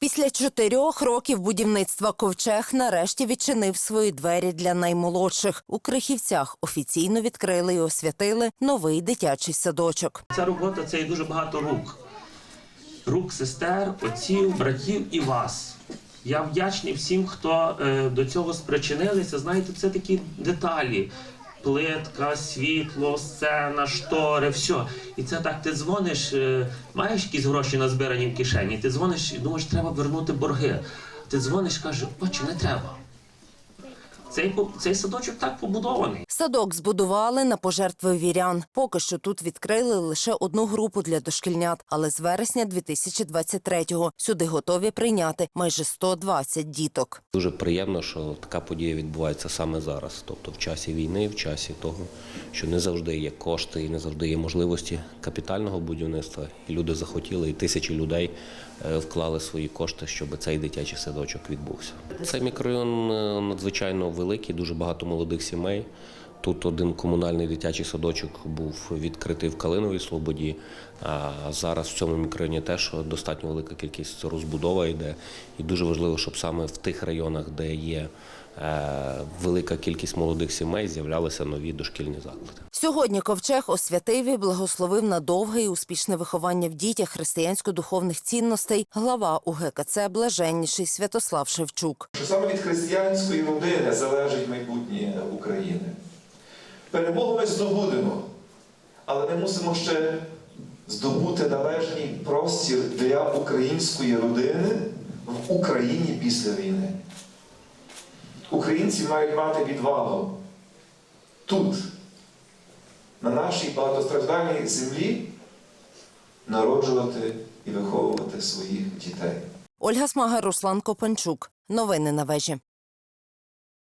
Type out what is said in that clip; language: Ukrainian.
Після чотирьох років будівництва ковчег нарешті відчинив свої двері для наймолодших. У Крихівцях офіційно відкрили і освятили новий дитячий садочок. Ця робота це є дуже багато рук. Рук сестер, отців, братів і вас. Я вдячний всім, хто е, до цього спричинилися. Знаєте, це такі деталі. Плитка, світло, сцена, штори, все. І це так, ти дзвониш, е, маєш якісь гроші назбирані в кишені, ти дзвониш і думаєш, треба вернути борги. Ти дзвониш, каже, отче, не треба. Цей, цей садочок так побудований. Садок збудували на пожертви вірян. Поки що тут відкрили лише одну групу для дошкільнят, але з вересня 2023-го сюди готові прийняти майже 120 діток. Дуже приємно, що така подія відбувається саме зараз, тобто в часі війни, в часі того, що не завжди є кошти і не завжди є можливості капітального будівництва. І люди захотіли, і тисячі людей е, вклали свої кошти, щоб цей дитячий садочок відбувся. Цей мікрорайон е, надзвичайно великий, дуже багато молодих сімей. Тут один комунальний дитячий садочок був відкритий в Калиновій Слободі. А зараз в цьому мікрорайоні теж достатньо велика кількість розбудова йде. І дуже важливо, щоб саме в тих районах, де є е, велика кількість молодих сімей, з'являлися нові дошкільні заклади. Сьогодні ковчег освятив і благословив на довге і успішне виховання в дітях християнсько-духовних цінностей глава УГКЦ Блаженніший Святослав Шевчук. що саме від християнської родини залежить майбутнє України. Перемогу ми здобудемо, але ми мусимо ще здобути належний простір для української родини в Україні після війни. Українці мають мати відвагу тут, на нашій багатостраждальній землі, народжувати і виховувати своїх дітей. Ольга Смага, Руслан Копанчук. Новини на вежі.